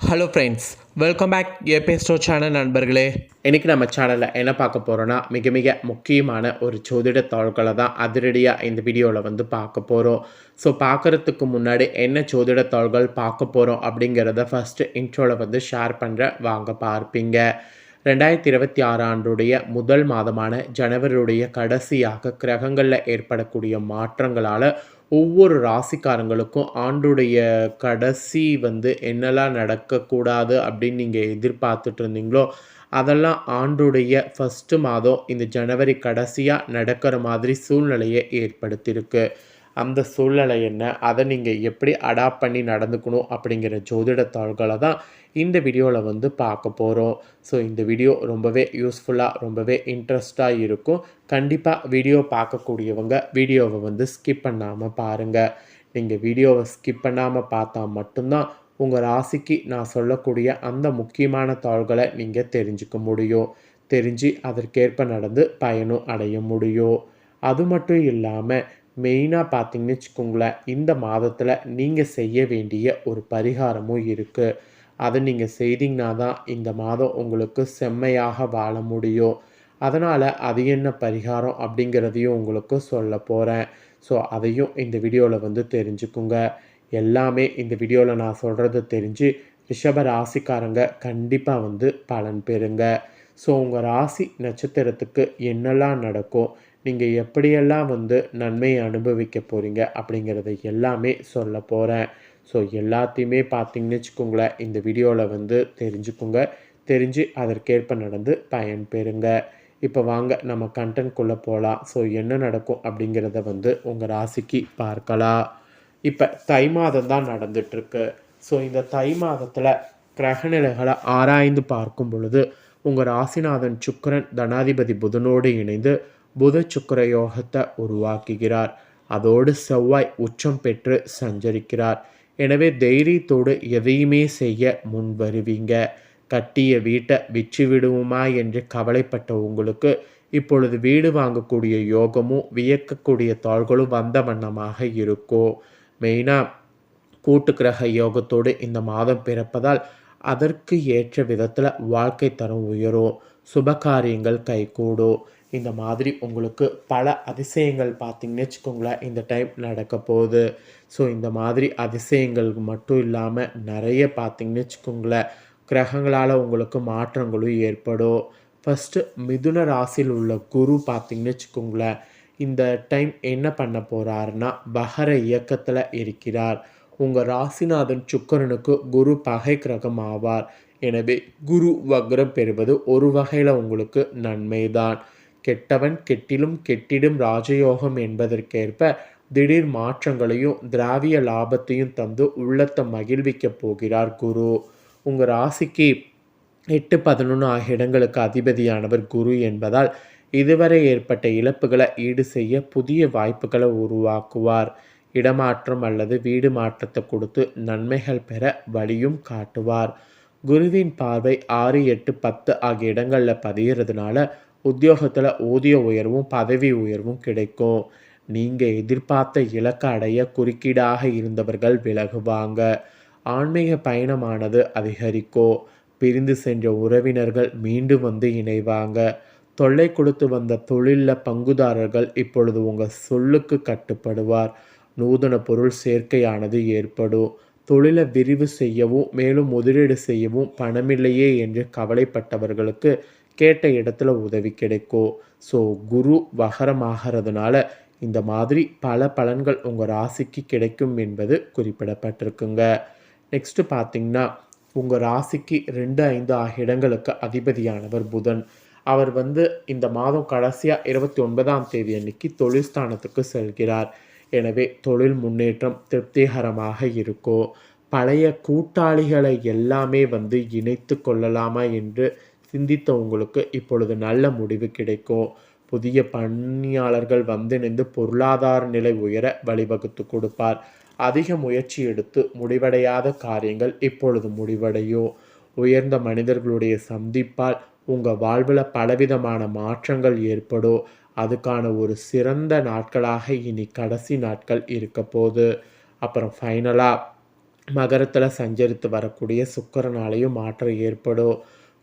Hello friends welcome back ஏபேஸ்டோ channel நண்பர்களே. இன்றைக்கி நம்ம சேனலில் என்ன பார்க்க போகிறோன்னா மிக மிக முக்கியமான ஒரு ஜோதிட தாள்களை தான் அதிரடியாக இந்த வீடியோவில் வந்து பார்க்க போகிறோம் ஸோ பார்க்குறதுக்கு முன்னாடி என்ன ஜோதிட தாள்கள் பார்க்க போகிறோம் அப்படிங்கிறத ஃபஸ்ட்டு இன்ட்ரோவில் வந்து ஷேர் பண்ணுற வாங்க பார்ப்பீங்க. ரெண்டாயிரத்தி இருபத்தி ஆறு ஆண்டுடைய முதல் மாதமான ஜனவரியுடைய கடைசியாக கிரகங்களில் ஏற்படக்கூடிய மாற்றங்களால் ஒவ்வொரு ராசிக்காரங்களுக்கும் ஆண்டுடைய கடைசி வந்து என்னெல்லாம் நடக்கக்கூடாது அப்படின்னு நீங்கள் எதிர்பார்த்துட்டு இருந்தீங்களோ அதெல்லாம் ஆண்டுடைய ஃபஸ்ட்டு மாதம் இந்த ஜனவரி கடைசியாக நடக்கிற மாதிரி சூழ்நிலையை ஏற்படுத்தியிருக்கு. அந்த சூழ்நிலை என்ன? அதை நீங்கள் எப்படி அடாப்ட் பண்ணி நடந்துக்கணும் அப்படிங்கிற ஜோதிட தாள்களை தான் இந்த வீடியோவில் வந்து பார்க்க போகிறோம் ஸோ இந்த வீடியோ ரொம்பவே யூஸ்ஃபுல்லாக ரொம்பவே இன்ட்ரெஸ்டாக இருக்கும். கண்டிப்பாக வீடியோ பார்க்கக்கூடியவங்க வீடியோவை வந்து ஸ்கிப் பண்ணாமல் பாருங்கள் நீங்கள் வீடியோவை ஸ்கிப் பண்ணாமல் பார்த்தா மட்டும்தான் உங்கள் ராசிக்கு நான் சொல்லக்கூடிய அந்த முக்கியமான தாள்களை நீங்கள் தெரிஞ்சுக்க முடியும். தெரிஞ்சு அதற்கேற்ப நடந்து பயனும் அடைய முடியும். அது மட்டும் இல்லாமல் மெயினாக பார்த்தீங்கன்னு வச்சுக்கோங்களேன் இந்த மாதத்தில் நீங்கள் செய்ய வேண்டிய ஒரு பரிகாரமும் இருக்குது அதை நீங்கள் செய்தீங்கன்னா தான் இந்த மாதம் உங்களுக்கு செம்மையாக வாழ முடியும். அதனால் அது என்ன பரிகாரம் அப்படிங்கிறதையும் உங்களுக்கு சொல்ல போகிறேன் ஸோ அதையும் இந்த வீடியோவில் வந்து தெரிஞ்சுக்குங்க. எல்லாமே இந்த வீடியோவில் நான் சொல்கிறத தெரிஞ்சு ரிஷப ராசிக்காரங்க கண்டிப்பாக வந்து பலன் பெறுங்க. ஸோ உங்கள் ராசி நட்சத்திரத்துக்கு என்னெல்லாம் நடக்கும் நீங்கள் எப்படியெல்லாம் வந்து நன்மையை அனுபவிக்க போகிறீங்க அப்படிங்கிறத எல்லாமே சொல்ல போகிறேன் ஸோ எல்லாத்தையுமே பார்த்தீங்கன்னு வச்சுக்கோங்களேன் இந்த வீடியோவில் வந்து தெரிஞ்சுக்கோங்க. தெரிஞ்சு அதற்கேற்ப நடந்து பயன் பெறுங்க. இப்போ வாங்க நம்ம கண்டென்ட்குள்ளே போகலாம் ஸோ என்ன நடக்கும் அப்படிங்கிறத வந்து உங்கள் ராசிக்கு பார்க்கலாம். இப்போ தை மாதம் தான் நடந்துட்டுருக்கு. ஸோ இந்த தை மாதத்தில் கிரகநிலைகளை ஆராய்ந்து பார்க்கும் பொழுது உங்கள் ராசிநாதன் சுக்கரன் தனாதிபதி புதனோடு இணைந்து புத சுக்கர யோகத்தை உருவாக்குகிறார். அதோடு செவ்வாய் உச்சம் பெற்று சஞ்சரிக்கிறார். எனவே தைரியத்தோடு எதையுமே செய்ய முன் வருவீங்க கட்டிய வீட்டை விற்று விடுவோமா என்று கவலைப்பட்ட உங்களுக்கு இப்பொழுது வீடு வாங்கக்கூடிய யோகமும் வியக்கக்கூடிய தாள்களும் வந்த வண்ணமாக இருக்கும் மெயினாக கூட்டு கிரக யோகத்தோடு இந்த மாதம் பிறப்பதால் அதற்கு ஏற்ற விதத்தில் வாழ்க்கை தரம் உயரும். சுபகாரியங்கள் கைகூடும். இந்த மாதிரி உங்களுக்கு பல அதிசயங்கள் பார்த்தீங்கன்னு வச்சுக்கோங்களேன் இந்த டைம் நடக்க போகுது. ஸோ இந்த மாதிரி அதிசயங்கள் மட்டும் இல்லாமல் நிறைய பார்த்தீங்கன்னு வச்சுக்கோங்களேன் கிரகங்களால் உங்களுக்கு மாற்றங்களும் ஏற்படும். ஃபஸ்ட்டு மிதுன ராசியில் உள்ள குரு பார்த்தீங்கன்னு வச்சுக்கோங்களேன் இந்த டைம் என்ன பண்ண போகிறாருன்னா பகர இயக்கத்தில் இருக்கிறார். உங்கள் ராசிநாதன் சுக்கரனுக்கு குரு பகை கிரகம் ஆவார். எனவே குரு வக்ரம் பெறுவது ஒரு வகையில் உங்களுக்கு நன்மைதான். கெட்டவன் கெட்டிலும் கெட்டிடும் ராஜயோகம் என்பதற்கேற்ப திடீர் மாற்றங்களையும் திராவிய லாபத்தையும் தந்து உள்ளத்தை மகிழ்விக்கப் போகிறார் குரு. உங்கள் ராசிக்கு எட்டு பதினொன்று ஆகிய இடங்களுக்கு அதிபதியானவர் குரு என்பதால் இதுவரை ஏற்பட்ட இழப்புகளை ஈடு செய்ய புதிய வாய்ப்புகளை உருவாக்குவார். இடமாற்றம் அல்லது வீடு மாற்றத்தை கொடுத்து நன்மைகள் பெற வழியும் காட்டுவார். குருவின் பார்வை ஆறு எட்டு பத்து ஆகிய இடங்களில் பதிகிறதுனால உத்தியோகத்தில் ஊதிய உயர்வும் பதவி உயர்வும் கிடைக்கும். நீங்கள் எதிர்பார்த்த இலக்க அடைய குறுக்கீடாக இருந்தவர்கள் விலகுவாங்க. ஆன்மீக பயணமானது அதிகரிக்கும். பிரிந்து சென்ற உறவினர்கள் மீண்டும் வந்து இணைவாங்க. தொல்லை கொடுத்து வந்த தொழிலில் பங்குதாரர்கள் இப்பொழுது உங்கள் சொல்லுக்கு கட்டுப்படுவார். நூதன பொருள் சேர்க்கையானது ஏற்படும். தொழிலை விரிவு செய்யவும் மேலும் முதலீடு செய்யவும் பணமில்லையே என்று கவலைப்பட்டவர்களுக்கு கேட்ட இடத்துல உதவி கிடைக்கும் ஸோ குரு வகரம் ஆகிறதுனால இந்த மாதிரி பல பலன்கள் உங்கள் ராசிக்கு கிடைக்கும் என்பது குறிப்பிடப்பட்டிருக்குங்க. நெக்ஸ்ட்டு பார்த்தீங்கன்னா உங்கள் ராசிக்கு ரெண்டு ஐந்து ஆகிய இடங்களுக்கு அதிபதியானவர் புதன். அவர் வந்து இந்த மாதம் கடைசியாக இருபத்தி ஒன்பதாம் தேதி அன்னைக்கு தொழில்ஸ்தானத்துக்கு செல்கிறார். எனவே தொழில் முன்னேற்றம் திருப்திகரமாக இருக்கும் பழைய கூட்டாளிகளை எல்லாமே வந்து இணைத்து கொள்ளலாமா என்று சிந்தித்த உங்களுக்கு இப்பொழுது நல்ல முடிவு கிடைக்கும். புதிய பணியாளர்கள் வந்திணைந்து பொருளாதார நிலை உயர வழிவகுத்து கொடுப்பார். அதிக முயற்சி எடுத்து முடிவடையாத காரியங்கள் இப்பொழுது முடிவடையும். உயர்ந்த மனிதர்களுடைய சந்திப்பால் உங்கள் வாழ்வில் பலவிதமான மாற்றங்கள் ஏற்படும். அதுக்கான ஒரு சிறந்த நாட்களாக இனி கடைசி நாட்கள் இருக்க போகுது. அப்புறம் ஃபைனலாக மகரத்தில் சஞ்சரித்து வரக்கூடிய சுக்கரனாலையும் மாற்றம் ஏற்படும்.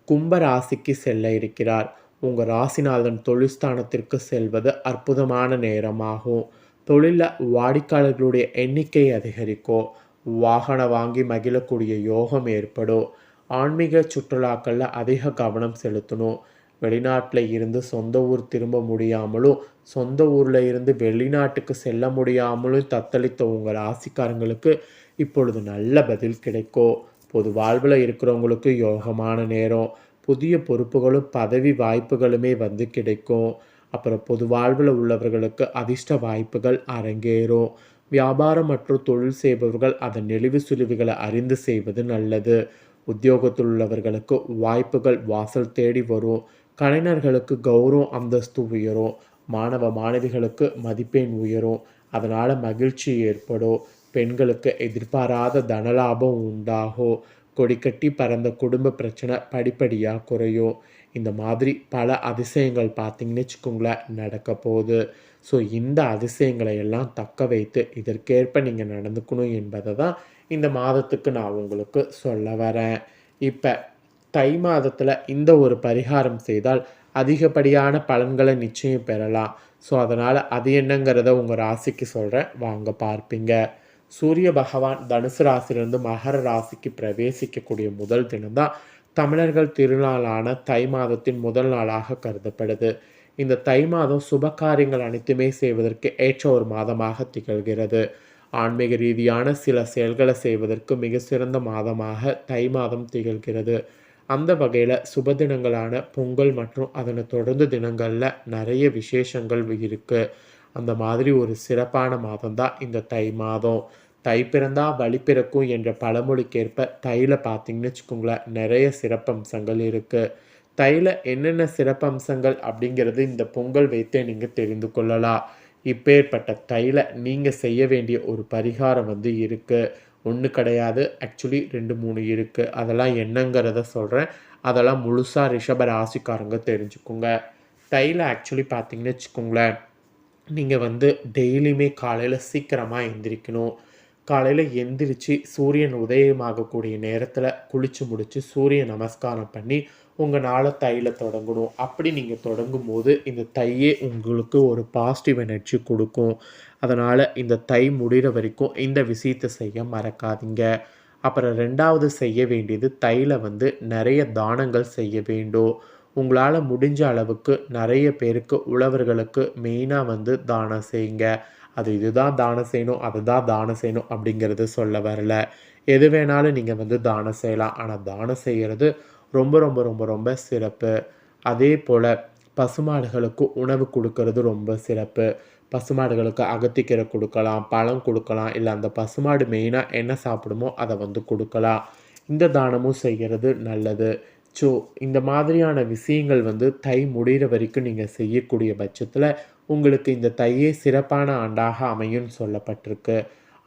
கும்ப ராசிக்கு செல்ல இருக்கிறார். உங்கள் ராசிநாதன் தொழில்ஸ்தானத்திற்கு செல்வது அற்புதமான நேரமாகும். தொழிலில் வாடிக்கையாளர்களுடைய எண்ணிக்கை அதிகரிக்கும். வாகனம் வாங்கி மகிழக்கூடிய யோகம் ஏற்படும். ஆன்மீக சுற்றுலாக்களில் அதிக கவனம் செலுத்தணும். வெளிநாட்டில் இருந்து சொந்த ஊர் திரும்ப முடியாமலும் சொந்த ஊரில் இருந்து வெளிநாட்டுக்கு செல்ல முடியாமலும் தத்தளித்த உங்கள் ராசிக்காரங்களுக்கு இப்பொழுது நல்ல பதில் கிடைக்கும். பொது வாழ்வில் இருக்கிறவங்களுக்கு யோகமான நேரம் புதிய பொறுப்புகளும் பதவி வாய்ப்புகளுமே வந்து கிடைக்கும். அப்புறம் பொது வாழ்வில் உள்ளவர்களுக்கு அதிர்ஷ்ட வாய்ப்புகள் அரங்கேறும். வியாபாரம் மற்றும் தொழில் செய்பவர்கள் அதன் நெளிவு சுழிவுகளை அறிந்து செய்வது நல்லது. உத்தியோகத்தில் உள்ளவர்களுக்கு வாய்ப்புகள் வாசல் தேடி வரும். கலைஞர்களுக்கு கௌரவம் அந்தஸ்து உயரும். மாணவ மாணவிகளுக்கு மதிப்பெண் உயரும். அதனால் மகிழ்ச்சி ஏற்படும். பெண்களுக்கு எதிர்பாராத தனலாபம் உண்டாகும் கொடிக்கட்டி பறந்த குடும்ப பிரச்சனை படிப்படியாக குறையும் இந்த மாதிரி பல அதிசயங்கள் பார்த்திங்கன்னு வச்சுக்கோங்களேன் நடக்க போகுது. ஸோ இந்த அதிசயங்களை எல்லாம் தக்க வைத்து இதற்கேற்ப நீங்கள் நடந்துக்கணும் என்பதை தான் இந்த மாதத்துக்கு நான் உங்களுக்கு சொல்ல வரேன். இப்போ தை மாதத்தில் இந்த ஒரு பரிகாரம் செய்தால் அதிகப்படியான பலன்களை நிச்சயம் பெறலாம். ஸோ அதனால் அது என்னங்கிறத உங்கள் ராசிக்கு சொல்கிறேன் வாங்க பார்ப்பீங்க. சூரிய பகவான் தனுசு ராசியிலிருந்து மகர ராசிக்கு பிரவேசிக்கக்கூடிய முதல் தினம்தான் தமிழர்கள் திருநாளான தை மாதத்தின் முதல் நாளாக கருதப்படுது. இந்த தை மாதம் சுப காரியங்கள் அனைத்துமே செய்வதற்கு ஏற்ற ஒரு மாதமாக திகழ்கிறது. ஆன்மீக ரீதியான சில செயல்களை செய்வதற்கு மிக சிறந்த மாதமாக தை மாதம் திகழ்கிறது. அந்த வகையில் சுப தினங்களான பொங்கல் மற்றும் அதனை தொடர்ந்து தினங்களில் நிறைய விசேஷங்கள் இருக்குது அந்த மாதிரி ஒரு சிறப்பான மாதம் தான் இந்த தை மாதம். தை பிறந்தா வழி பிறக்கும் என்ற பழமொழிக்கேற்ப தையில் பார்த்தீங்கன்னு வச்சுக்கோங்களேன் நிறைய சிறப்பம்சங்கள் இருக்குது தையில் என்னென்ன சிறப்பம்சங்கள் அப்படிங்கிறது இந்த பொங்கல் வைத்தே நீங்கள் தெரிந்து கொள்ளலாம். இப்பேற்பட்ட தையில் நீங்கள் செய்ய வேண்டிய ஒரு பரிகாரம் வந்து இருக்குது ஒன்று கிடையாது ஆக்சுவலி ரெண்டு மூணு இருக்குது அதெல்லாம் என்னங்கிறத சொல்கிறேன் அதெல்லாம் முழுசாக ரிஷப ராசிக்காரங்க தெரிஞ்சுக்கோங்க. தையில் ஆக்சுவலி பார்த்தீங்கன்னு வச்சுக்கோங்களேன் நீங்கள் வந்து டெய்லியுமே காலையில் சீக்கிரமாக எந்திரிக்கணும். காலையில் எந்திரிச்சு சூரியன் உதயமாகக்கூடிய நேரத்தில் குளித்து முடித்து சூரிய நமஸ்காரம் பண்ணி உங்கள் நாளை தையில் தொடங்கணும். அப்படி நீங்கள் தொடங்கும் போது இந்த தையே உங்களுக்கு ஒரு பாசிட்டிவ் எனர்ஜி கொடுக்கும். அதனால் இந்த தை முடிகிற வரைக்கும் இந்த விஷயத்தை செய்ய மறக்காதீங்க. அப்புறம் ரெண்டாவது செய்ய வேண்டியது தையில் வந்து நிறைய தானங்கள் செய்ய வேண்டும். உங்களால் முடிஞ்ச அளவுக்கு நிறைய பேருக்கு உழவர்களுக்கு மெயினாக வந்து தானம் செய்யுங்க. அது இதுதான் தானம் செய்யணும் அதுதான் தானம் செய்யணும் அப்படிங்கிறது சொல்ல வரல. எது வேணாலும் நீங்கள் வந்து தானம் செய்யலாம். ஆனால் தானம் செய்கிறது ரொம்ப ரொம்ப ரொம்ப ரொம்ப சிறப்பு. அதே போல் பசுமாடுகளுக்கு உணவு கொடுக்கறது ரொம்ப சிறப்பு. பசுமாடுகளுக்கு அகத்திக்கீரை கொடுக்கலாம் பழம் கொடுக்கலாம். இல்லை அந்த பசுமாடு மெயினாக என்ன சாப்பிடுமோ அதை வந்து கொடுக்கலாம். இந்த தானமும் செய்கிறது நல்லது. ஸோ இந்த மாதிரியான விஷயங்கள் வந்து தை முடிகிற வரைக்கும் நீங்கள் செய்யக்கூடிய பட்சத்தில் உங்களுக்கு இந்த தையே சிறப்பான ஆண்டாக அமையும்னு சொல்லப்பட்டிருக்கு.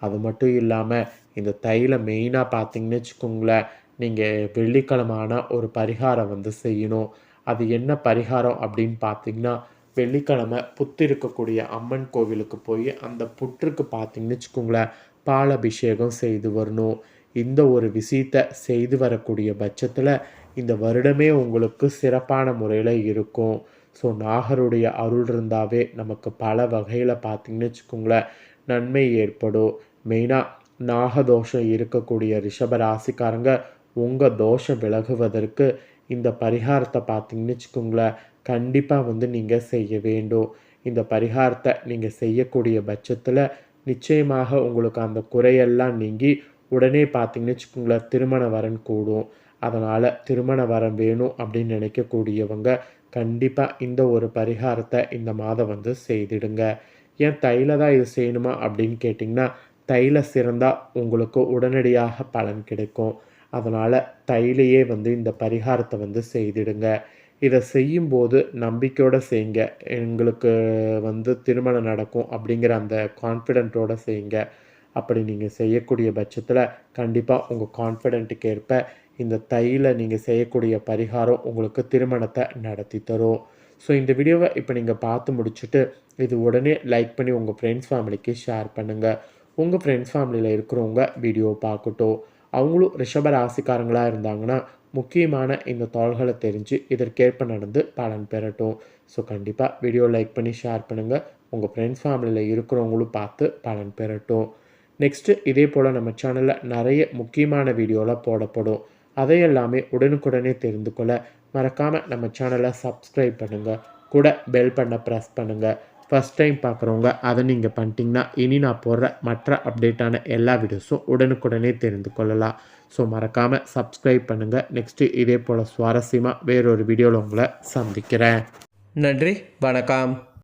அது மட்டும் இல்லாமல் இந்த தையில் மெயினாக பார்த்தீங்கன்னு வச்சுக்கோங்களேன் நீங்கள் வெள்ளிக்கிழமான ஒரு பரிகாரம் வந்து செய்யணும். அது என்ன பரிகாரம் அப்படின்னு பார்த்தீங்கன்னா வெள்ளிக்கிழமை புத்து இருக்கக்கூடிய அம்மன் கோவிலுக்கு போய் அந்த புற்றுக்கு பார்த்தீங்கன்னு வச்சுக்கோங்களேன் பால் அபிஷேகம் செய்து வரணும். இந்த ஒரு விஷயத்தை செய்து வரக்கூடிய பட்சத்தில் இந்த வருடமே உங்களுக்கு சிறப்பான முறையில் இருக்கும். ஸோ நாகருடைய அருள் இருந்தாவே நமக்கு பல வகையில் பார்த்திங்கன்னு வச்சுக்கோங்களேன் நன்மை ஏற்படும். மெயினாக நாகதோஷம் இருக்கக்கூடிய ரிஷப ராசிக்காரங்க உங்கள் தோஷம் விலகுவதற்கு இந்த பரிகாரத்தை பார்த்தீங்கன்னு வச்சுக்கோங்களேன் கண்டிப்பாக வந்து நீங்கள் செய்ய வேண்டும். இந்த பரிகாரத்தை நீங்கள் செய்யக்கூடிய பட்சத்தில் நிச்சயமாக உங்களுக்கு அந்த குறையெல்லாம் நீங்கி உடனே பார்த்தீங்கன்னு வச்சுக்கோங்களேன் திருமண வரன் கூடும். அதனால் திருமண வரம் வேணும் அப்படின்னு நினைக்கக்கூடியவங்க கண்டிப்பாக இந்த ஒரு பரிகாரத்தை இந்த மாதம் வந்து செய்திடுங்க. ஏன் தைல தான் இது செய்யணுமா அப்படின்னு கேட்டிங்கன்னா தைல சிறந்தால் உங்களுக்கு உடனடியாக பலன் கிடைக்கும். அதனால் தைலையே வந்து இந்த பரிகாரத்தை வந்து செய்திடுங்க. இதை செய்யும்போது நம்பிக்கையோடு செய்யுங்க. எங்களுக்கு வந்து திருமணம் நடக்கும் அப்படிங்கிற அந்த கான்ஃபிடென்ட்டோடு செய்யுங்க. அப்படி நீங்கள் செய்யக்கூடிய பட்சத்தில் கண்டிப்பாக உங்கள் கான்ஃபிடென்ட்டுக்கு ஏற்ப இந்த தையில் நீங்கள் செய்யக்கூடிய பரிகாரம் உங்களுக்கு திருமணத்தை நடத்தி தரும். ஸோ இந்த வீடியோவை இப்போ நீங்கள் பார்த்து முடிச்சுட்டு இது உடனே லைக் பண்ணி உங்கள் ஃப்ரெண்ட்ஸ் ஃபேமிலிக்கு ஷேர் பண்ணுங்கள் உங்கள் ஃப்ரெண்ட்ஸ் ஃபேமிலியில் இருக்கிறவங்க வீடியோ பார்க்கட்டும். அவங்களும் ரிஷப ராசிக்காரங்களாக இருந்தாங்கன்னா முக்கியமான இந்த தாள்களை தெரிஞ்சு இதற்கேற்ப நடந்து பலன் பெறட்டும். ஸோ கண்டிப்பாக வீடியோ லைக் பண்ணி ஷேர் பண்ணுங்கள் உங்கள் ஃப்ரெண்ட்ஸ் ஃபேமிலியில் இருக்கிறவங்களும் பார்த்து பலன் பெறட்டும். நெக்ஸ்ட்டு இதே போல் நம்ம சேனலில் நிறைய முக்கியமான வீடியோலாம் போடப்படும். அதையெல்லாமே உடனுக்குடனே தெரிந்து கொள்ள மறக்காமல் நம்ம சேனலை சப்ஸ்கிரைப் பண்ணுங்கள் கூட பெல் பண்ண ப்ரெஸ் பண்ணுங்கள் ஃபஸ்ட் டைம் பார்க்குறவங்க அதை நீங்கள் பண்ணிட்டீங்கன்னா இனி நான் போடுற மற்ற அப்டேட்டான எல்லா வீடியோஸும் உடனுக்குடனே தெரிந்து கொள்ளலாம். ஸோ மறக்காமல் சப்ஸ்கிரைப் பண்ணுங்கள் நெக்ஸ்ட்டு இதே போல் சுவாரஸ்யமாக வேறொரு வீடியோவில் உங்களை சந்திக்கிறேன். நன்றி. வணக்கம்.